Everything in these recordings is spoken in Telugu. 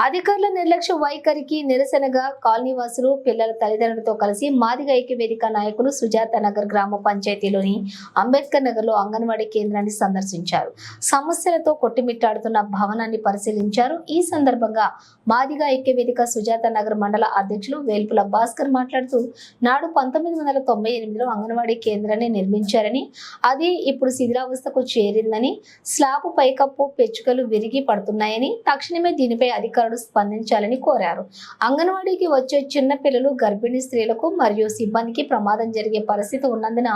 అధికారుల నిర్లక్ష్య వైఖరికి నిరసనగా కాలనీవాసులు పిల్లల తల్లిదండ్రులతో కలిసి మాదిగ ఐక్య వేదిక నాయకులు సుజాత నగర్ గ్రామ పంచాయతీలోని అంబేద్కర్ నగర్లో అంగన్వాడీ కేంద్రాన్ని సందర్శించారు. సమస్యలతో కొట్టిమిట్టాడుతున్న భవనాన్ని పరిశీలించారు. ఈ సందర్భంగా మాదిగ ఐక్య వేదిక సుజాత నగర్ మండల అధ్యక్షులు వేల్పుల భాస్కర్ మాట్లాడుతూ నాడు పంతొమ్మిది వందల తొంభై ఎనిమిదిలో అంగన్వాడీ కేంద్రాన్ని నిర్మించారని అది ఇప్పుడు శిథిలావస్థకు చేరిందని స్లాబ్ పైకప్పు పెచ్చుకలు విరిగి పడుతున్నాయని తక్షణమే దీనిపై అధికారులు స్పందించాలని కోరారు. అంగన్వాడీకి వచ్చే చిన్న పిల్లలు గర్భిణీ స్త్రీలకు మరియు సిబ్బందికి ప్రమాదం జరిగే పరిస్థితి ఉన్నందున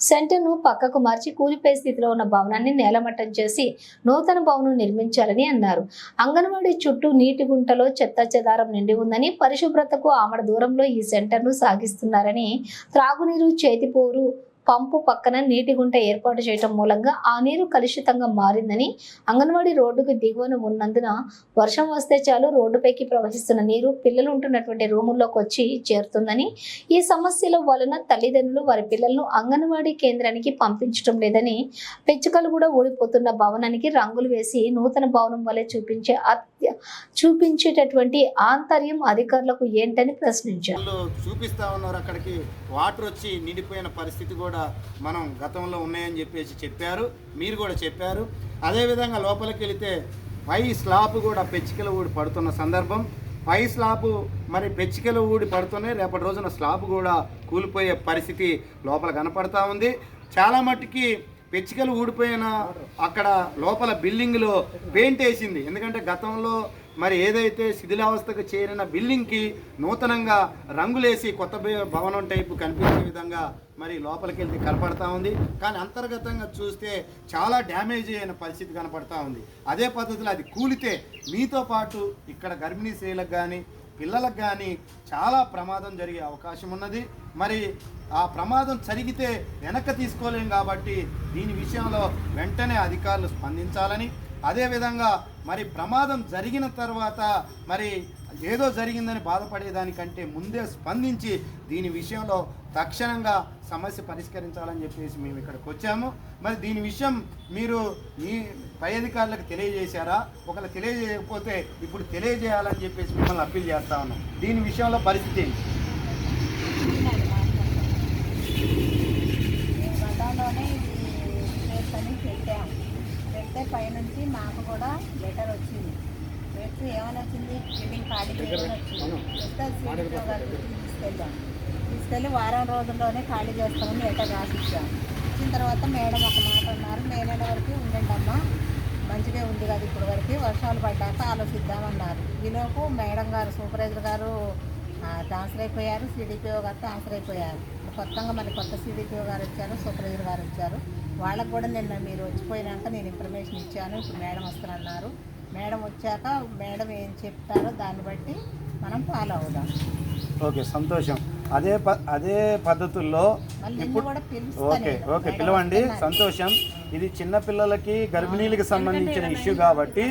సెంటర్ను పక్కకు మార్చి కూలిపోయే స్థితిలో ఉన్న భవనాన్ని నేలమట్టం చేసి నూతన భవనం నిర్మించాలని అన్నారు. అంగన్వాడీ చుట్టూ నీటి గుంటలో చెత్త చెదారం నిండి ఉందని పరిశుభ్రతకు ఆమడ దూరంలో ఈ సెంటర్ను సాగిస్తున్నారని త్రాగునీరు చేతిపోరు పంపు పక్కన నీటి గుంట ఏర్పాటు చేయటం మూలంగా ఆ నీరు కలుషితంగా మారిందని అంగన్వాడీ రోడ్డుకు దిగువన ఉన్నందున వర్షం వస్తే చాలు రోడ్డుపైకి ప్రవహిస్తున్న నీరు పిల్లలు ఉంటున్నటువంటి రూముల్లోకి వచ్చి చేరుతుందని ఈ సమస్యల వలన తల్లిదండ్రులు వారి పిల్లలను అంగన్వాడీ కేంద్రానికి పంపించడం లేదని పెచ్చుకలు కూడా ఊడిపోతున్న భవనానికి రంగులు వేసి నూతన భవనం వలె చూపించే చూపించేటటువంటి ఆంతర్యం అధికారులకు ఏంటని ప్రశ్నించారు. చూపిస్తా ఉన్నారు అక్కడికి. వాటర్ వచ్చి నిండిపోయిన పరిస్థితి కూడా మనం గతంలో ఉన్నాయని చెప్పేసి చెప్పారు మీరు కూడా చెప్పారు. అదేవిధంగా లోపలికి వెళితే పై స్లాబ్ కూడా పెచ్చికల ఊడి పడుతున్న సందర్భం. పై స్లాబ్ మరి పెచ్చికల ఊడి పడుతున్నాయి రేపటి రోజున స్లాబ్ కూడా కూలిపోయే పరిస్థితి లోపల కనపడతా ఉంది. చాలా మట్టుకి పెచ్చికలు ఊడిపోయిన అక్కడ లోపల బిల్డింగ్లో పెయింట్ వేసింది. ఎందుకంటే గతంలో మరి ఏదైతే శిథిలావస్థకు చేరిన బిల్డింగ్కి నూతనంగా రంగులేసి కొత్త భవనం టైపు కనిపించే విధంగా మరి లోపలికి వెళ్తే కనపడతా ఉంది. కానీ అంతర్గతంగా చూస్తే చాలా డ్యామేజ్ అయిన పరిస్థితి కనపడతా ఉంది. అదే పద్ధతిలో అది కూలితే మీతో పాటు ఇక్కడ గర్భిణీ స్త్రీలకు కానీ పిల్లలకు కానీ చాలా ప్రమాదం జరిగే అవకాశం ఉన్నది. మరి ఆ ప్రమాదం జరిగితే వెనక్కి తీసుకోలేం కాబట్టి దీని విషయంలో వెంటనే అధికారులు స్పందించాలని అదేవిధంగా మరి ప్రమాదం జరిగిన తర్వాత మరి ఏదో జరిగిందని బాధపడేదానికంటే ముందే స్పందించి దీని విషయంలో తక్షణంగా సమస్య పరిష్కరించాలని చెప్పేసి మేము ఇక్కడికి వచ్చాము. మరి దీని విషయం మీరు మీ పై అధికారులకు తెలియజేశారా? ఒకవేళ తెలియజేయకపోతే ఇప్పుడు తెలియజేయాలని చెప్పేసి మిమ్మల్ని అప్పీల్ చేస్తా ఉన్నాం. దీని విషయంలో పరిస్థితి పెడితే పైనుంచి మాకు కూడా లెటర్ వచ్చింది. పెడితే ఏమని వచ్చింది? బిల్డింగ్ ఖాళీ చేయమని వచ్చింది? వస్తే సీడీఓ గారి దృష్టికి తీసుకెళ్ళాం. తీసుకెళ్ళి వారం రోజుల్లోనే ఖాళీ చేస్తామని లెటర్ రాసిచ్చాం. ఇచ్చిన తర్వాత మేడం ఒక మాట అన్నారు. మే నెల వరకు ఉండండి అమ్మా. మంచిగా ఉంది కదా ఇప్పుడు వరకు. వర్షాలు పడ్డాక ఆలోచిద్దామన్నారు. ఈలోపు మేడం గారు సూపర్వైజర్ గారు ట్రాన్స్ఫర్ అయిపోయారు సిడిపిఓ గారు ట్రాన్స్ఫర్ అయిపోయారు కొత్తగా మళ్ళీ కొత్త సిడిపిఓ గారు వచ్చారు. సూపర్వైజర్ గారు వచ్చారు. వాళ్ళకు కూడా నిన్న మీరు వచ్చిపోయినాక నేను ఇన్ఫర్మేషన్ ఇచ్చాను ఇప్పుడు మేడం వస్తారన్నారు మేడం వచ్చాక మేడం ఏం చెప్తారో దాన్ని బట్టి మనం ఫాలో అవుదాం ఓకే సంతోషం అదే ప అదే పద్ధతుల్లో ఇప్పుడు ఓకే. ఓకే పిలవండి. సంతోషం ఇది చిన్న పిల్లలకి గర్భిణీలకు సంబంధించిన ఇష్యూ కాబట్టి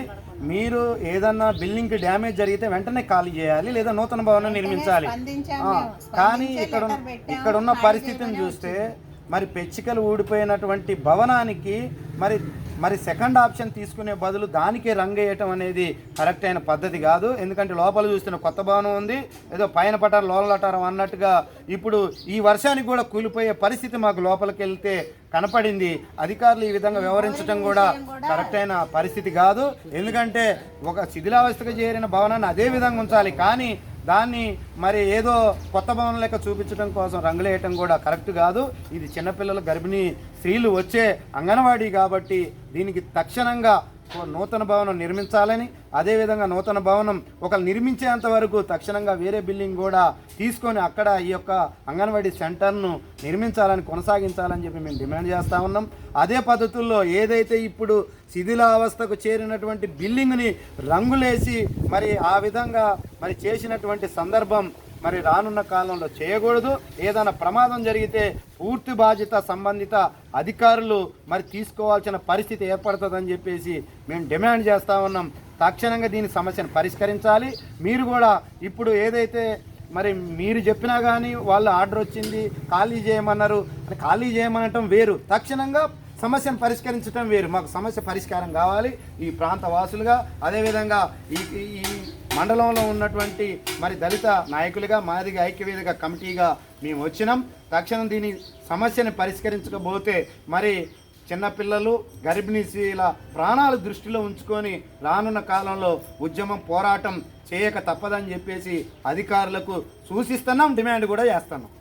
మీరు ఏదన్నా బిల్డింగ్కి డ్యామేజ్ జరిగితే వెంటనే ఖాళీ చేయాలి లేదా నూతన భవనం నిర్మించాలి. కానీ ఇక్కడ. ఇక్కడ ఉన్న పరిస్థితిని చూస్తే మరి పెచ్చికలు ఊడిపోయినటువంటి భవనానికి మరి మరి సెకండ్ ఆప్షన్ తీసుకునే బదులు దానికే రంగేయటం అనేది కరెక్ట్ అయిన పద్ధతి కాదు. ఎందుకంటే లోపల చూస్తున్న కొత్త భవనం ఉంది. ఏదో పైన పటారు లోలటారం అన్నట్టుగా ఇప్పుడు ఈ వర్షానికి కూడా కూలిపోయే పరిస్థితి మాకు లోపలికి వెళ్తే కనపడింది. అధికారులు ఈ విధంగా వ్యవహరించడం కూడా కరెక్ట్ అయిన పరిస్థితి కాదు. ఎందుకంటే ఒక శిథిలావస్థకు చేరిన భవనాన్ని అదే విధంగా ఉంచాలి. కానీ దాన్ని మరి ఏదో కొత్త భవనం లెక్క చూపించడం కోసం రంగులేయటం కూడా కరెక్ట్ కాదు. ఇది చిన్నపిల్లలు గర్భిణీ స్త్రీలు వచ్చే అంగన్వాడీ కాబట్టి దీనికి తక్షణంగా నూతన భవనం నిర్మించాలని అదేవిధంగా నూతన భవనం ఒక నిర్మించేంత వరకు తక్షణంగా వేరే బిల్డింగ్ కూడా తీసుకొని అక్కడ ఈ యొక్క అంగన్వాడీ సెంటర్ను నిర్మించాలని కొనసాగించాలని చెప్పి మేము డిమాండ్ చేస్తూ ఉన్నాం. అదే పద్ధతుల్లో ఏదైతే ఇప్పుడు శిథిలావస్థకు చేరినటువంటి బిల్డింగ్ని రంగులేసి మరి ఆ విధంగా మరి చేసినటువంటి సందర్భం మరి రానున్న కాలంలో చేయకూడదు. ఏదైనా ప్రమాదం జరిగితే పూర్తి బాధ్యత సంబంధిత అధికారులు మరి తీసుకోవాల్సిన పరిస్థితి ఏర్పడుతుందని చెప్పేసి మేము డిమాండ్ చేస్తా ఉన్నాం. తక్షణంగా దీని సమస్యను పరిష్కరించాలి. మీరు కూడా ఇప్పుడు ఏదైతే మరి మీరు చెప్పినా కానీ వాళ్ళు ఆర్డర్ వచ్చింది ఖాళీ చేయమన్నారు. అని ఖాళీ చేయమనటం వేరు. తక్షణంగా సమస్యను పరిష్కరించడం వేరు. మాకు సమస్య పరిష్కారం కావాలి ఈ ప్రాంత వాసులుగా అదేవిధంగా ఈ- ఈ మండలంలో ఉన్నటువంటి మరి దళిత నాయకులుగా మాదిగ ఐక్యవేదిక కమిటీగా మేము వచ్చినాం. తక్షణం దీని సమస్యని పరిష్కరించకపోతే మరి చిన్నపిల్లలు గర్భిణీ ప్రాణాలు దృష్టిలో ఉంచుకొని రానున్న కాలంలో ఉద్యమం పోరాటం చేయక తప్పదని చెప్పేసి అధికారులకు సూచిస్తున్నాం డిమాండ్ కూడా చేస్తున్నాం.